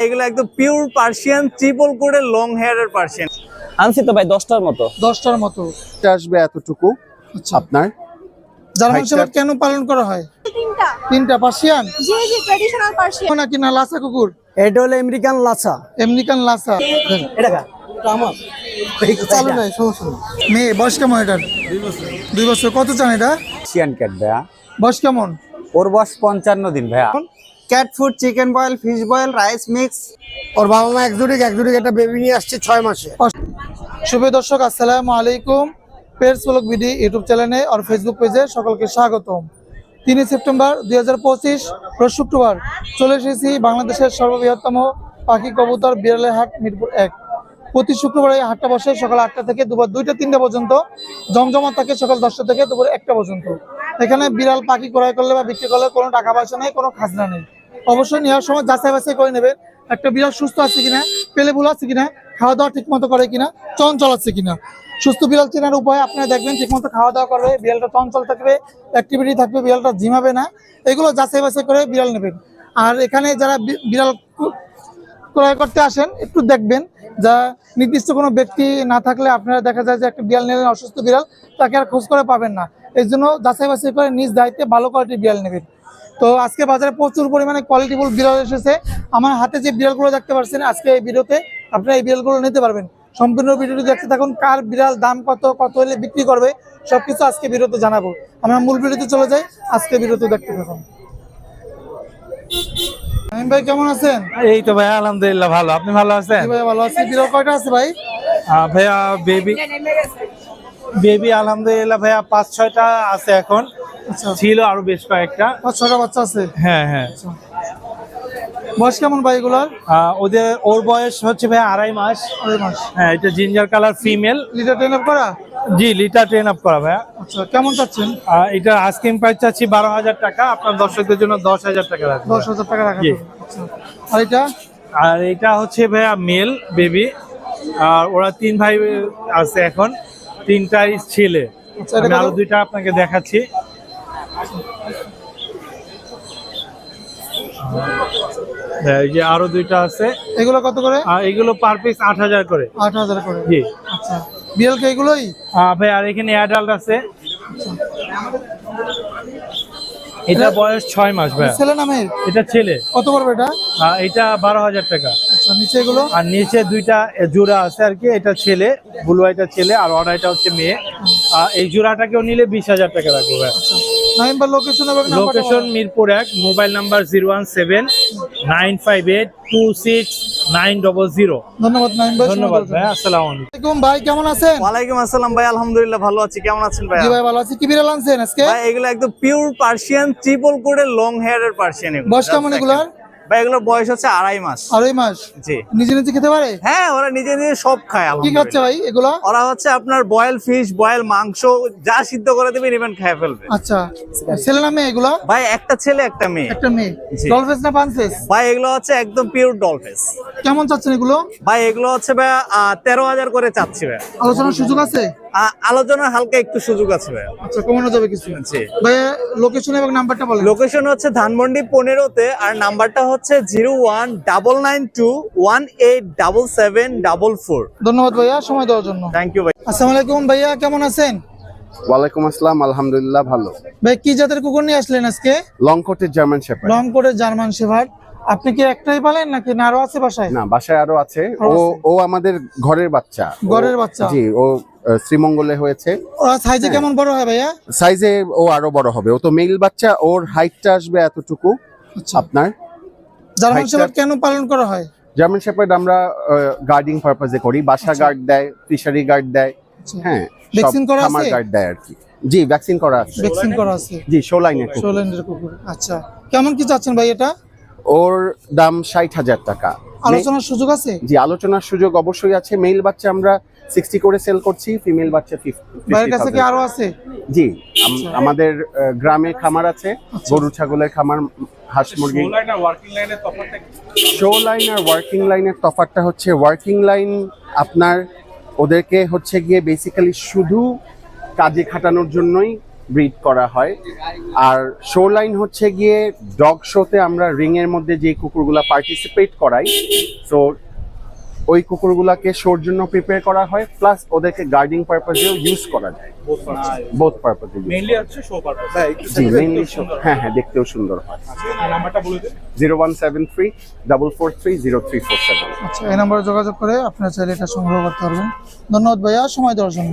এগুলো একদম pure Persian triple কোডের লং হেয়ারের পার্সিয়ান আনছি তো ভাই দশটার মতো। দশটার মতো। আসবে এতটুকু আচ্ছা। আপনার। জার্মান Height শেফার্ড কেন পালন করা হয়? তিনটা। তিনটা পার্সিয়ান জি জি ট্রেডিশনাল পার্সিয়ান নাকি না লাসা কুকুর? এটা হলো আমেরিকান আমেরিকান লাসা এটা কা আমার। চালু নাই সমস্যা মেয়ে বয়স কেমন এটার? দুই বছর। কত চান এটা? পার্সিয়ান ক্যাট ভাইয়া। বয়স কেমন? ওর বয়স পঞ্চান্ন দিন ভাইয়া। Cat food chicken boil fish boil rice mix. ওর বাবা মা একজুড়ি একজুড়ি একটা বেবি নিয়ে আসছে ছয় মাসে। শুভ দর্শক আসসালামু আলাইকুম। পেয়ার্স ব্লগ বিডি ইউটিউব চ্যানেলে আর ফেসবুক পেজে সকলকে স্বাগতম। তিনই সেপ্টেম্বর দুই হাজার পঁচিশ রোজ শুক্রবার চলে এসেছি বাংলাদেশের সর্ববৃহত্তম পাখি কবুতর বিড়ালের হাট মিরপুর এক। প্রতি শুক্রবার এই হাটটা বসে সকাল আটটা থেকে দুপুর দুইটা তিনটা পর্যন্ত জমজমা থাকে সকাল দশটা থেকে দুপুর একটা পর্যন্ত। এখানে বিড়াল পাখি ক্রয় করলে বা বিক্রি করলে কোনো টাকা পয়সা নেই কোনো খাজনা নেই। অবশ্যই নেওয়ার সময় যাচাই বাছাই করে নেবেন একটা বিড়াল সুস্থ আছে কিনা, পেলে ভুল আছে কিনা, খাওয়া দাওয়া ঠিক মতো করে কিনা, চঞ্চল আছে কিনা। সুস্থ বিড়াল চেনার উপায় আপনারা দেখবেন ঠিক মতো খাওয়া দাওয়া করবে, বিড়ালটা চঞ্চল থাকবে অ্যাক্টিভিটি থাকবে, বিড়ালটা জিমাবে না। এগুলো যাচাই বাছাই করে বিড়াল নেবেন। আর এখানে যারা বিড়াল ক্রয় করতে আসেন, একটু দেখবেন, যা নির্দিষ্ট কোনো ব্যক্তি না থাকলে আপনারা দেখা যায় যে একটা বিড়াল নিলেন অসুস্থ বিড়াল, তাকে আর খোঁজ করে পাবেন না। এই জন্য যাচাই বাছাই করে নিজ দায়িত্বে ভালো কোয়ালিটির বিড়াল নেবেন। তো আজকে বাজারে প্রচুর পরিমাণে কোয়ালিটিফুল বিড়াল এসেছে। আমার হাতে যে বিড়ালগুলো দেখতে পাচ্ছেন আজকে এই ভিডিওতে আপনারা এই বিড়ালগুলো নিতে পারবেন। সম্পূর্ণ ভিডিওটি দেখতে থাকুন কার বিড়াল দাম কত কত হলে বিক্রি করবে সবকিছু আজকে ভিডিওতে জানাব। আমরা মূল ভিডিওতে চলে যাই আজকে ভিডিওতে দেখতে থাকুন। আমিন ভাই কেমন আছেন? এই তো ভাইয়া আলহামদুলিল্লাহ ভালো। আপনি ভালো আছেন? ভাই ভালো আছি। বিড়াল কয়টা আছে ভাই? ভাইয়া বেবি বেবি আলহামদুলিল্লাহ ভাইয়া পাঁচ ছয়টা আছে এখন। আচ্ছা। ছিল আরও বেশ কয়েকটা। পাঁচ ছটা বাচ্চা আছে? হ্যাঁ হ্যাঁ। বয়স কেমন ভাই এগুলার? ওদের ওর বয়স হচ্ছে ভাইয়া আড়াই মাস। আড়াই মাস। হ্যাঁ এটা ginger colour female litter train up করা? জি লিটার ট্রেন আপ করা ভাইয়া। আচ্ছা কেমন চাচ্ছেন? এটা আইসক্রিম প্রাইস চাচ্ছি বারো হাজার টাকা। আপনার দর্শকদের জন্য দশ হাজার টাকা রাখব। দশ হাজার টাকা রাখা। আচ্ছা। আর এটা? আর এটা হচ্ছে ভাইয়া মেল বেবি আর ওরা তিন ভাই আছে এখন। তিনটাই ছেলে। আচ্ছা, আমি আরও দুইটা আপনাকে দেখাচ্ছি। হ্যাঁ, এই যে আরও দুইটা আছে। এগুলো কত করে? আর এগুলো পার পিস আট হাজার করে। আট হাজার করে। জি। আচ্ছা। বিএলকে এগুলোই? হ্যাঁ ভাই আর এখানে অ্যাডাল্ট আছে। এটা বয়স ছয় মাস ভাই ছেলে নামে এটা ছেলে। কত পড়বে এটা? এটা বারো হাজার টাকা। আচ্ছা নিচে এগুলো? আর নিচে দুইটা জোড়া আছে আর কি এটা ছেলে ব্লু আইটা ছেলে আর অর্ডারটা হচ্ছে মেয়ে। আর এই জোড়াটাকেও নিলে বিশ হাজার টাকা রাখব ভাই লোকেশন মিরপুর এক mobile number zero one seven nine five eight two six nine double zero. ধন্যবাদ নাইম ভাই ধন্যবাদ ভাই আসসালামু আলাইকুম। ভাই কেমন আছেন? ওয়ালাইকুম আসসালাম ভাই আলহামদুলিল্লাহ ভালো আছি কেমন আছেন ভাই ভাই ভালো আছি। কি বিড়াল আনছেন আজকে? ভাই এগুলো একদম পিওর পার্সিয়ান ট্রিপল কোডের লং হেয়ারের পার্সিয়ান এগুলো। বয়স কেমন এগুলার? ভাই এগুলোর বয়স হচ্ছে আড়াই মাস। আড়াই মাস? জি। নিজে নিজে খেতে পারে? হ্যাঁ ওরা নিজে নিজে সব খায় কি খাচ্ছে ভাই এগুলা? ওরা হচ্ছে আপনার বয়েল ফিশ বয়েল মাংস যা সিদ্ধ করে দেবেন ইভেন খেয়ে ফেলবে। আচ্ছা ছেলে নামে এগুলা? ভাই একটা ছেলে একটা মেয়ে। একটা মেয়ে। ডলফেস না পানফেস ভাই এগুলো হচ্ছে একদম পিওর ডলফেস কেমন চাচ্ছেন এগুলো? ভাই এগুলো হচ্ছে ভাই তেরো হাজার করে চাচ্ছি ভাই। আলোচনার সুযোগ আছে? আলোচনার হালকা একটু সুযোগ আছে ভাই আচ্ছা কমানো যাবে কিছু জি। ভাই লোকেশন এবং নাম্বারটা বলেন। লোকেশন হচ্ছে ধানমন্ডি পনেরোতে আর নাম্বারটা হচ্ছে zero one double nine two one eight double seven double four. ধন্যবাদ ভাইয়া সময় দেওয়ার জন্য। থ্যাংক ইউ ভাই। আসসালামু আলাইকুম ভাইয়া কেমন আছেন? ওয়ালাইকুম আসসালাম আলহামদুলিল্লাহ ভালো। ভাই কি জাতের কুকুর নিয়ে আসলেন আজকে? লং কোটের জার্মান শেপার্ড লং কোটের জার্মান শেভার্ড আপনি কি একটাই পালেন নাকি না আরও আছে বাসায়? না বাসায় আরও আছে। ও ও আমাদের ঘরের বাচ্চা। ঘরের বাচ্চা? জি ও শ্রীমঙ্গলে হয়েছে। সাইজে কেমন বড় হয় ভাইয়া? সাইজে ও আরও বড় হবে। ও তো মেল বাচ্চা ওর হাইটটা আসবে এতটুকু আচ্ছা। আপনার। জার্মান height কেন পালন করা হয়? জার্মান শেপার্ড আমরা গার্ডিং পারপাজে করি। বাসা আচ্ছা। গার্ড দেয় ফিশারি গার্ড দেয়। আচ্ছা। হ্যাঁ Vaccine করা আছে? গার্ড দেয় আর কি জি ভ্যাকসিন করা আছে। ভ্যাকসিন করা আছে। জি শো লাইনের সোল্যান্ডের কুকুর। আচ্ছা। কেমন কি চাচ্ছেন ভাই এটা? ওর দাম ষাট হাজার টাকা। আলোচনার সুযোগ আছে? জি আলোচনার সুযোগ অবশ্যই আছে। মেল বাচ্চা আমরা সিক্সটি করে সেল করছি ফিমেল বাচ্চা ভাইয়ের কাছে কি আরও আছে? জি আমাদের গ্রামে খামার আছে গরু ছাগলের খামার হাঁস মুরগি? শো লাইন আর ওয়ার্কিং লাইনের তফাৎটা হচ্ছে ওয়ার্কিং লাইন আপনার ওদেরকে হচ্ছে গিয়ে বেসিক্যালি শুধু কাজে খাটানোর জন্যই ব্রিড করা হয়। আর শো লাইন হচ্ছে গিয়ে ডগ শোতে আমরা রিং এর মধ্যে যে কুকুরগুলো পার্টিসিপেট করাই। সো ওই কুকুরগুলাকে শোর জন্য প্রিপেয়ার করা হয় প্লাস ওদেরকে গার্ডিং পারপাজেও ইউজ করা যায়। বোথ পারপাজে মেইনলি হচ্ছে শো পারপাস জি মেইনলি হ্যাঁ। হ্যাঁ দেখতেও সুন্দর হয়। নাম্বারটা বলে দিন। Zero one seven three double four three zero three four seven আচ্ছা এই নাম্বারে যোগাযোগ করে আপনারা চাইলে এটা সংগ্রহ করতে পারবেন। ধন্যবাদ ভাইয়া সময় দেওয়ার জন্য।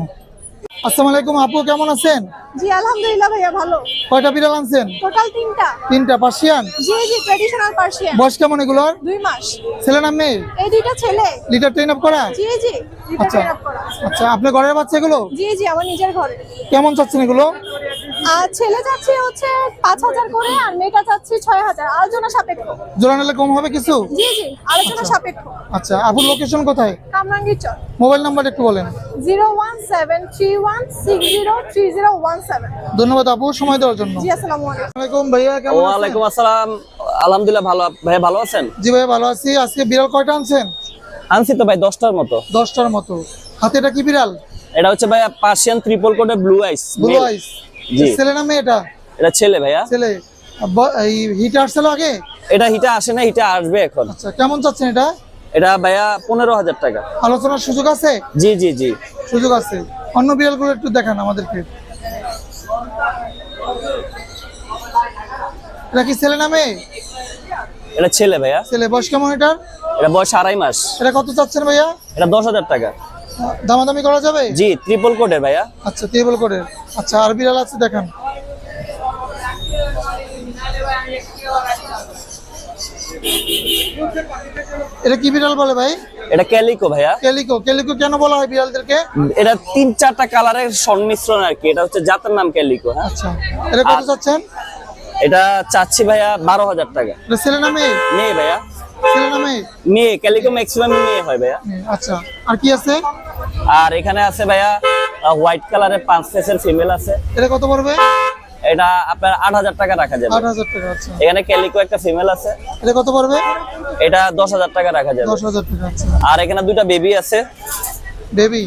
আসসালামু আলাইকুম আপু কেমন আছেন? জি আলহামদুলিল্লাহ ভাইয়া ভালো। কয়টা বিড়াল আনছেন? টোটাল তিনটা। তিনটা পার্সিয়ান? জি জি ট্রেডিশনাল পার্সিয়ান বয়স কেমন এগুলোর? দুই মাস। ছেলে না মেয়ে? এই দুইটা ছেলে। লিটার ট্রেন আপ করা? জি জি আচ্ছা। আচ্ছা আপনার ঘরের বাচ্চা এগুলো? জি জি আমার নিজের ঘরে। কেমন চাচ্ছেন এগুলো? আর ছেলে যাচ্ছে হচ্ছে পাঁচ হাজার করে আর মেয়েটা যাচ্ছে ছয় হাজার। আলোচনা সাপেক্ষ। জোড়া নিলে কম হবে কিছু? জি জি আলোচনা সাপেক্ষ। আচ্ছা আপুর লোকেশন কোথায়? কামরাঙ্গীর চর। মোবাইল নাম্বার একটু বলেন। Zero one seven three one six zero three zero one seven. ধন্যবাদ আপু সময় দেওয়ার জন্য। জি আসসালামু আলাইকুম। ভাইয়া কেমন আছেন? ওয়ালাইকুম আসসালাম। আলহামদুলিল্লাহ ভালো। ভাই ভালো আছেন? জি ভাই ভালো আছি। আজকে বিড়াল কয়টা আনছেন? আনছি তো ভাই দশটার মতো। দশটার মতো। হাতে এটা কি বিড়াল? এটা হচ্ছে ভাই পার্সিয়ান ত্রিপল কোটে ব্লু আইস ব্লু আইস। ছেলে না মেয়ে এটা? এটা ছেলে ভাইয়া। ছেলে। হিট আসছিল আগে? এটা হিটা আসে না হিটা আসবে এখন। আচ্ছা কেমন চাচ্ছেন এটা? এটা ভাইয়া পনেরো হাজার টাকা। আলোচনার সুযোগ আছে? জি জি জি। সুযোগ আছে। অন্য বিড়ালগুলো একটু দেখান আমাদেরকে। এটা কি ছেলে না মেয়ে? এটা ছেলে ভাইয়া। ছেলে বয়স কেমন এটা এটা বয়স আড়াই মাস। এটা কত চাচ্ছেন ভাইয়া? এটা দশ হাজার টাকা। দামাদামি করা যাবে? জি ত্রিপল কোটের ভাইয়া। আচ্ছা টেবিল করে আচ্ছা আর বিড়াল আছে দেখান। এটা কি বিড়াল বলে ভাই? এটা ক্যালিকো ভাইয়া। ক্যালিকো ক্যালিকো কেন বলা হয় বিড়ালদেরকে? এটা তিন চারটা কালারের সংমিশ্রণ আর কি এটা হচ্ছে জাতের নাম ক্যালিকো হ্যাঁ। আচ্ছা এটা কত চাচ্ছেন? এটা চাচ্ছি ভাইয়া বারো হাজার টাকা। ছেলে না মেয়ে? মেয়ে ভাইয়া। ছেলে না মেয়ে? মেয়ে ক্যালিকো ম্যাক্সিমাম মেয়ে হয় ভাইয়া। আচ্ছা আর কি আছে? আর এখানে আছে ভাইয়া হোয়াইট কালারের পাঁচ ফেসের ফিমেল আছে। এটা কত পড়বে? এটা আপনার আট হাজার টাকা রাখা যাবে। আট হাজার টাকা আচ্ছা। এখানে ক্যালিকো একটা ফিমেল আছে। এটা কত পড়বে? এটা দশ হাজার টাকা রাখা যাবে। দশ হাজার টাকা আচ্ছা। আর এখানে দুইটা বেবি আছে। বেবি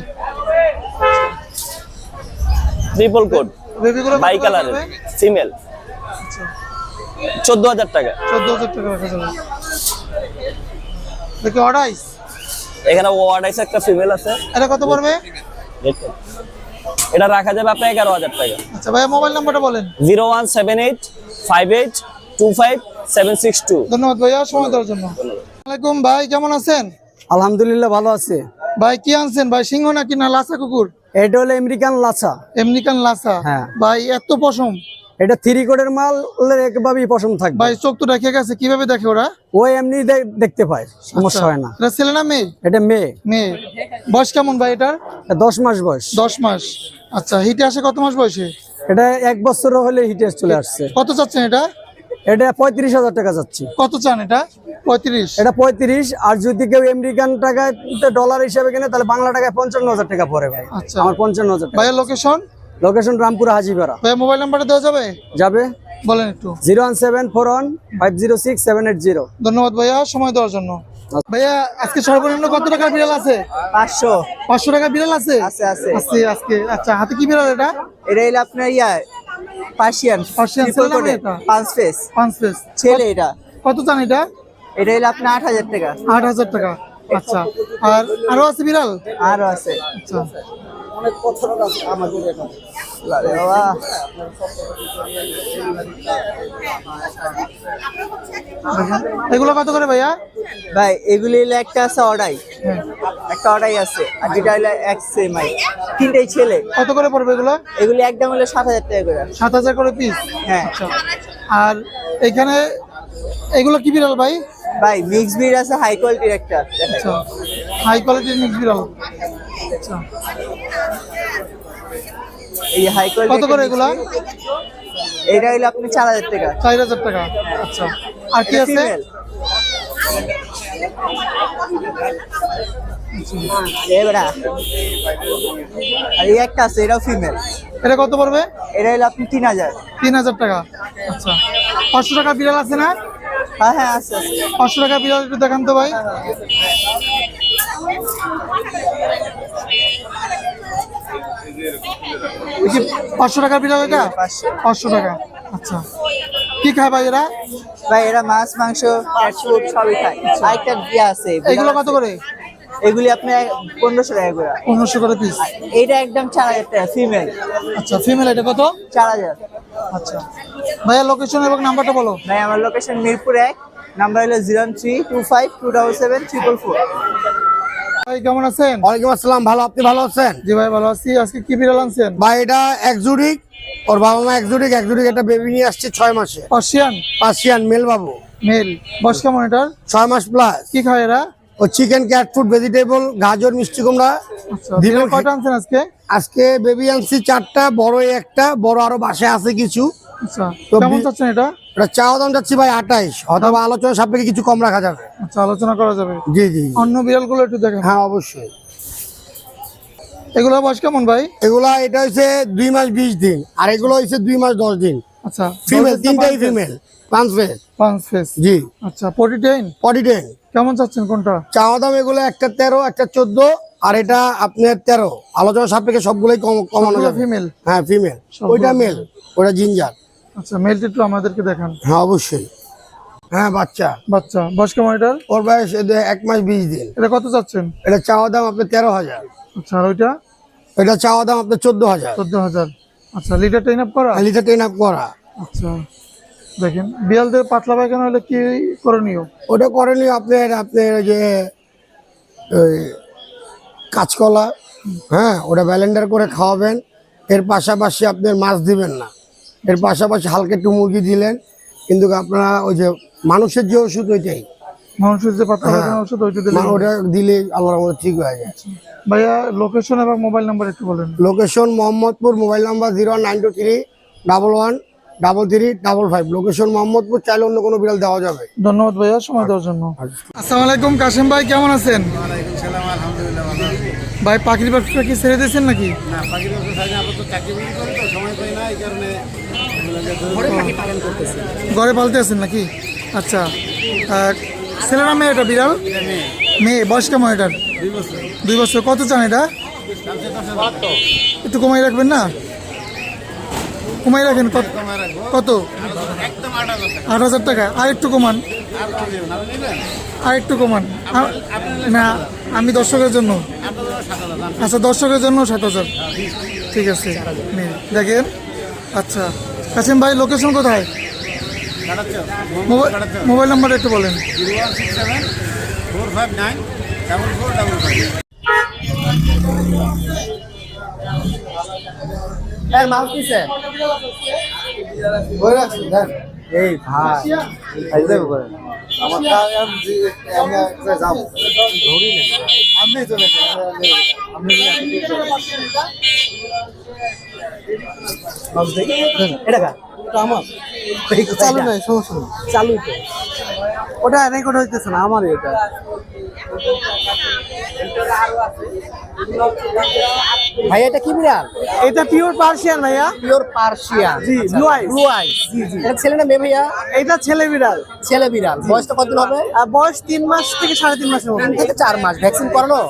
ট্রিপল কোড বেবিগুলো বাই কালারের ফিমেল চোদ্দ হাজার টাকা। চোদ্দ হাজার টাকা রাখা যাবে। দেখি অর্ডাইস এখানে ওয়ার্ডাইস একটা ফিমেল আছে। এটা কত পড়বে? দেখুন। এটা রাখা যাবে আপনার এগারো হাজার টাকা। আচ্ছা ভাইয়া মোবাইল নাম্বারটা বলেন। Zero one seven eight five eight two five seven six two. ধন্যবাদ ভাইয়া সময় দেওয়ার জন্য। আসসালামাইকুম ভাই কেমন আছেন? আলহামদুলিল্লাহ ভালো আছে। ভাই কি আনছেন? ভাই সিংহ নাকি না লাসা কুকুর? এটা হলো আমেরিকান লাচা। এমনিকান লাসা হ্যাঁ। ভাই এত পশম। এটা থ্রি কোডের মাল একভাবেই পছন্দ থাকবে। ভাই চোখ তো রেখে গেছে কীভাবে দেখে ওরা? ওই এমনি দেখতে পায় সমস্যা হয় না। এটা ছেলে না মেয়ে? এটা মেয়ে। মেয়ে। বয়স কেমন ভাই এটার? এটা দশ মাস বয়স। দশ মাস। আচ্ছা হিটে আসে কত মাস বয়সে? এটা এক বছর হলে হিটে চলে আসছে। কত চাচ্ছেন এটা? এটা পঁয়ত্রিশ হাজার টাকা যাচ্ছে। কত চান এটা? পঁয়ত্রিশ। এটা পঁয়ত্রিশ আর যদি কেউ আমেরিকান টাকায় ডলার হিসাবে কিনে তাহলে বাংলা টাকায় পঞ্চান্ন হাজার টাকা পড়ে ভাই। আচ্ছা। আমার পঞ্চান্ন হাজার টাকা। ভাইয়ের লোকেশন লোকেশন রামপুর হাজিপাড়া। ভাইয়া মোবাইল নাম্বারটা দেওয়া যাবে? যাবে? বলেন একটু। Zero one seven four one five zero six seven eight zero. ধন্যবাদ ভাইয়া সময় দেওয়ার জন্য। ভাইয়া আজকে সর্বনিম্ন কত টাকার বিড়াল আছে? পাঁচশো। পাঁচশো টাকা বিড়াল আছে? আছে, আছে। আছে আজকে। আচ্ছা হাতে কি বিড়াল এটা? এটা হলো আপনার ইয়া পার্সিয়ান পার্সিয়ান ছেলে এটা? পাঁচ ফেস পাঁচ ফেস ছেলে এটা। কত চান এটা? এটা হলো আপনার আট হাজার টাকা। আট হাজার টাকা। আচ্ছা। আর আরও আছে বিড়াল? আরও আছে। আচ্ছা। বাবা, এগুলো কত করে ভাইয়া? ভাই এগুলি হলো একটা আছে অর্ডাই একটা অর্ডাই আছে আর যেটা হলো এক সেমাই। তিনটাই ছেলে। কত করে পড়বে এগুলো? এগুলি একদম হলো সাত হাজার টাকা করে। সাত হাজার করে পিস হ্যাঁ। আচ্ছা। আর এখানে এগুলো কি বিড়াল ভাই? ভাই মিক্স ব্রিড আছে হাই কোয়ালিটির একটা। আচ্ছা। হাই কোয়ালিটির মিক্স বিড়াল। আচ্ছা। এই হাই কোয়ালিটি কত করে এগুলা? এটা হলো আপনি চার হাজার টাকা। চার হাজার টাকা। আচ্ছা। আর কি আছে? আর এই একটা আছে এটাও ফিমেল এটা কত পড়বে? এটা হলো আপনি তিন হাজার। তিন হাজার টাকা। আচ্ছা। পাঁচশো টাকা বিড়াল আছে না? হ্যাঁ হ্যাঁ আছে আছে। পাঁচশো টাকা বিড়াল একটু দেখান তো ভাই। কি পাঁচশো টাকার বিড়াল এটা? পাঁচশো। টাকা। আচ্ছা। কি খায় ভাই এরা? ভাই এরা মাছ মাংস ফুড সবই খায়। আরেকটা ইয়ে আছে এইগুলো কত করে? এগুলি আপনার পনেরোশো টাকা করে। পনেরোশো করে পিস এইটা একদম চার হাজার টাকা ফিমেল আচ্ছা ফিমেল এটা কত? চার হাজার। আচ্ছা। ভাইয়া লোকেশন এবং নাম্বারটা বলো। ভাই আমার লোকেশন মিরপুর এক নাম্বার হলো zero three two five two double seven triple four ভাই কেমন আছেন? ওয়ালাইকুম আসসালাম ভালো আপনি ভালো আছেন? জি ভাই ভালো আছি। আজকে কি বিড়াল আনছেন? ভাই এটা একজুডিক ওর বাবা মা একটা বেবি নিয়ে আসছে ছয় মাসে। পার্সিয়ান পার্সিয়ান মেল বাবু। মেল বয়স কেমন এটার? ছয় মাস প্লাস কি খায় এরা? ও চিকেন ক্যাট ফুড ভেজিটেবল গাজর মিষ্টি কুমড়া আচ্ছা দিনে বিড়াল কয়টা আনছেন আজকে? আজকে বেবি আনছি চারটা বড় একটা বড় আরও বাসায় আছে কিছু। আচ্ছা তো কেমন বি- চাচ্ছেন এটা? এটা চাওয়া দাম যাচ্ছি ভাই আঠাইশ অথবা আলোচনা সাপেক্ষে কিছু কম রাখা যাবে। আচ্ছা আলোচনা করা যাবে। জি জি অন্য বিড়ালগুলো একটু দেখেন। হ্যাঁ অবশ্যই। এগুলো বয়স কেমন ভাই? এগুলা এটা হচ্ছে দুই মাস বিশ দিন আর এগুলো হচ্ছে দুই মাস দশ দিন। আচ্ছা ফিমেল তিনটাই ফিমেল পাঁচ ফেস। পাঁচ ফেস। জি। আচ্ছা কেমন চাচ্ছেন কোনটা? চাওয়া দাম এগুলো একটা তেরো একটা চোদ্দ আর এটা আপনার তেরো। আলোচনা সাপেক্ষে সবগুলোই কম কমানো যাবে। ফিমেল হ্যাঁ ফিমেল ওইটা মেল ওটা জিঞ্জার আচ্ছা মেলটা একটু আমাদেরকে দেখান। হ্যাঁ অবশ্যই। হ্যাঁ বাচ্চা। বাচ্চা বয়স কেমন এটার? ওর বয়স এক মাস বিশ দিন। এটা কত চাচ্ছেন? এটা চাওয়া দাম আপনার তেরো হাজার। আচ্ছা আর ওইটা? এটা চাওয়া দাম আপনার চোদ্দ হাজার। চোদ্দ হাজার। আচ্ছা লিটার ট্রেন আপ করা? লিটার টেন আপ করা। আচ্ছা দেখেন বিড়ালদের পাতলা পায়খানা হলে কি করণীয় ওটা করেনি আপনার আপনার যে ওই কাঁচকলা হ্যাঁ ওটা ব্যালেন্ডার করে খাওয়াবেন। এর পাশাপাশি আপনার মাছ দিবেন না। এর পাশাপাশি হালকা একটু মুরগি দিলেন। কিন্তু আপনারা ওই যে মানুষের যে ওষুধ ওইটাই। মানুষের যে হ্যাঁ। ওষুধ ওইটা দিলে ওটা দিলে আল্লাহর মধ্যে ঠিক হয়ে যায়। ভাইয়া লোকেশন এবং মোবাইল নাম্বার একটু বলেন। Location Mohammadpur mobile number zero nine two three double one double three double five location Mohammadpur চাইলে অন্য কোনো বিড়াল দেওয়া যাবে। ধন্যবাদ ভাইয়া সময় দেওয়ার জন্য। আসসালামু আলাইকুম কাশিম ভাই কেমন আছেন? ভাই পাখির ব্যবসা কি ছেড়ে দিয়েছেন নাকি? ঘরে পালতে আছেন নাকি? আচ্ছা। ছেলে না মেয়ে এটা বিড়াল? মেয়ে বয়স কেমন এটার? দুই বছর। কত চান এটা? একটু কমাই রাখবেন না? কমাই রাখেন কত? কত? আট হাজার টাকা। আর একটু কমান। আর একটু কমান। না আমি দর্শকের জন্য। আচ্ছা দর্শকের জন্য সাত হাজার। ঠিক আছে। দেখেন। আচ্ছা। কাসিম ভাই লোকেশন কোথায়? মোবাইল মোবাইল নাম্বার একটু বলেন। এই ভাই চালু এটা কা নাই সমস্যা নেই। চালু তো। ওটা রেকর্ড হইতেছে না আমার এটা। ভাই এটা কি বিড়াল? এটা পিওর পার্সিয়ান ভাইয়া। পিওর পার্সিয়ান জি। ব্লু আইস জি জি। এটা ছেলে না মেয়ে ভাইয়া? এটা ছেলে বিড়াল। ছেলে বিড়াল। বয়সটা কতদিন হবে? বয়স তিন মাস থেকে সাড়ে তিন মাসের তিন থেকে চার মাস। ভ্যাকসিন করানো?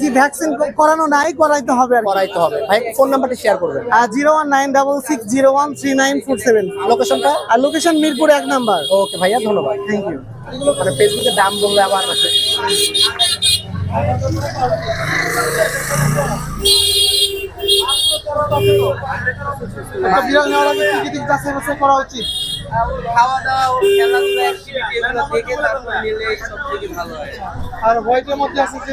জি ভ্যাকসিন করানো নাই করাইতে হবে আর করাইতে হবে। ভাই ফোন নাম্বারটা শেয়ার করবেন। Zero one nine double six zero one three nine four seven লোকেশনটা আর লোকেশন মিরপুর এক নাম্বার। ওকে ভাইয়া ধন্যবাদ। থ্যাংক ইউ মানে ফেসবুকে দাম বললে আবার আছে। বিড়াল নেওয়ার আগে কি কি দিক যাচাই বাছাই করা উচিত। খাওয়া দাওয়া খেলাধুলা দেখে তারপর নিলে সব থেকে ভালো হয়। আর হোয়াইটের মধ্যে আছে যে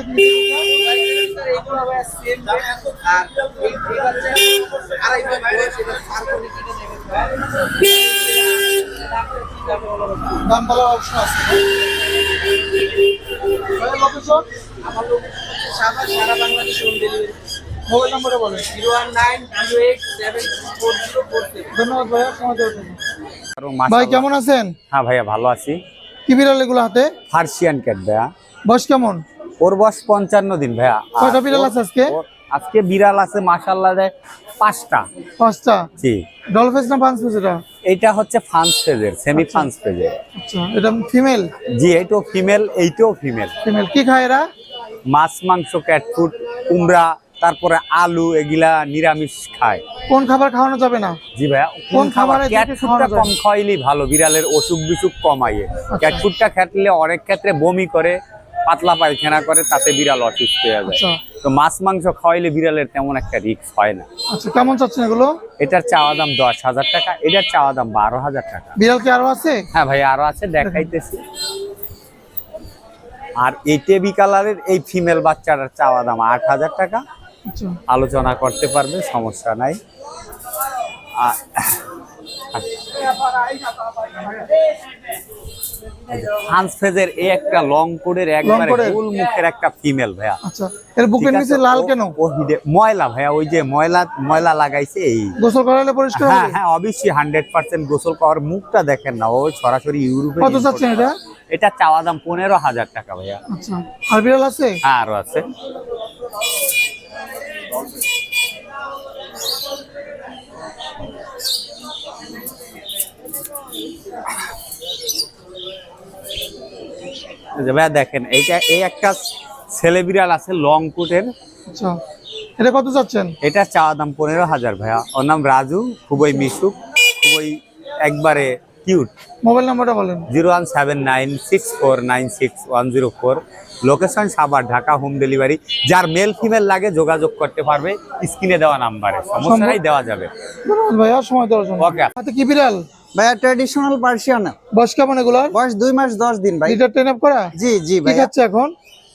দাম বলার অপশন আছে। আমার লোক সারা সারা বাংলাদেশে হোম ডেলিভারি মোবাইল নাম্বারটা বলেন zero one nine zero eight seven four zero four ধন্যবাদ ভাইয়া সময় দেওয়ার জন্য। ভাই কেমন আছেন? হ্যাঁ ভাইয়া ভালো আছি। কি বিড়াল এগুলো হাতে? ফার্সিয়ান ক্যাট ভাইয়া। বয়স কেমন? ওর বয়স পঞ্চান্ন দিন ভাইয়া। কয়টা বিড়াল আছে আজকে? আজকে বিড়াল আছে মাসাল্লাহ পাঁচটা। পাঁচটা? জি। ডলফেস না পিস এটা? হচ্ছে ফান্স পেজের সেমি ফান্স পেজের আচ্ছা এটা ফিমেল? জি ফিমেল এইটাও ফিমেল। ফিমেল। কি খায় এরা? মাছ মাংস ক্যাট ফুড কুমড়া তারপরে আলু এগুলা নিরামিষ খায়। কোন খাবার খাওয়ানো যাবে না? জি ভাইয়া কোন খাবার খাবারের ক্যাট ফুডটা কম খাওয়াইলেই ভালো বিড়ালের অসুখ বিসুখ কমাইয়ে ক্যাট ফুডটা খেটলে অনেক ক্ষেত্রে বমি করে পাতলা পায়খানা করে তাতে বিড়াল অসুস্থ হয়ে যায়। আচ্ছা। তো মাছ মাংস খাওয়াইলে বিড়ালের তেমন একটা রিস্ক হয় না। আচ্ছা কেমন চাচ্ছেন এগুলো? এটার চাওয়া দাম দশ হাজার টাকা এটার চাওয়া দাম বারো হাজার টাকা। বিড়াল কি আরও আছে? হ্যাঁ ভাই আরও আছে দেখাইতেছি। আর এই টেবি কালারের এই ফিমেল বাচ্চাটার চাওয়া দাম আট হাজার টাকা। আচ্ছা। আলোচনা করতে পারবে সমস্যা নাই। আর- ফেজের এই একটা লং কোডের একবারে? গোল মুখের একটা ফিমেল ভাইয়া। আচ্ছা এর বুকের নিচে লাল কেন? ময়লা ভাইয়া ওই যে ময়লা ময়লা লাগাইছে এই। গোসল করালে পরিষ্কার হ্যাঁ হবে? হ্যাঁ অবশ্যই হান্ড্রেড পার্সেন্ট গোসল করার মুখটা দেখেন না ও সরাসরি ইউরোপে কত চাচ্ছেন এটা? এটা চাওয়া দাম পনেরো হাজার টাকা ভাইয়া। আচ্ছা আর বিড়াল আছে? হ্যাঁ আরও আছে। যে ভাইয়া দেখেন এইটা এই একটা ছেলে বিড়াল আছে লং কোটের আচ্ছা। এটা কত চাচ্ছেন? এটা চাওয়া দাম পনেরো হাজার ভাইয়া। ওর নাম রাজু খুবই মিশুক খুবই একবারে কিউট। মোবাইল নাম্বারটা বলেন। Zero one seven nine six four nine six one zero four. Location Savar Dhaka home delivery. যার মেল ফিমেল লাগে যোগাযোগ করতে পারবে স্ক্রিনে দেওয়া নাম্বারে। সমস্যা নাই দেওয়া যাবে। ভাইয়া সময় দেওয়ার জন্য। ওকে। কি বিড়াল? ভাইয়া ট্র্যাডিশনাল পার্সিয়ান বয়স কেমন এগুলার? বয়স দুই মাস দশ দিন ভাই। লিটার ট্রেন আপ করা? জি জি খাচ্ছে এখন?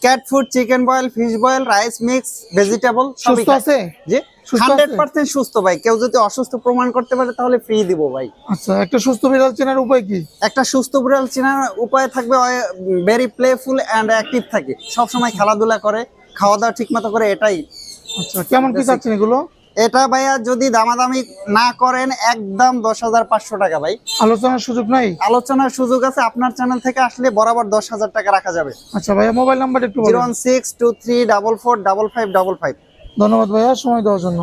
Cat food chicken boil fish boil rice mix vegetable সুস্থ আছে? জি হান্ড্রেড পার্সেন্ট সুস্থ ভাই। কেউ যদি অসুস্থ প্রমাণ করতে পারে তাহলে ফ্রি দিব ভাই। আচ্ছা একটা সুস্থ বিড়াল চেনার উপায় কি? একটা সুস্থ বিড়াল চেনার উপায় থাকবে ভেরি প্লেফুল অ্যান্ড অ্যাক্টিভ থাকে। সব সময় খেলাধুলা করে খাওয়া দাওয়া ঠিক মতো করে এটাই। আচ্ছা কেমন কি চাচ্ছেন এগুলো? এটা ভাইয়া যদি দামাদামি না করেন একদম দশ হাজার পাঁচশো টাকা ভাই। আলোচনার সুযোগ নাই? আলোচনার সুযোগ আছে আপনার চ্যানেল থেকে আসলে বরাবর দশ হাজার টাকা রাখা যাবে। আচ্ছা ভাইয়া মোবাইল নাম্বার একটু zero one six two three double four double five double five. ধন্যবাদ ভাইয়া সময় দেওয়ার জন্য।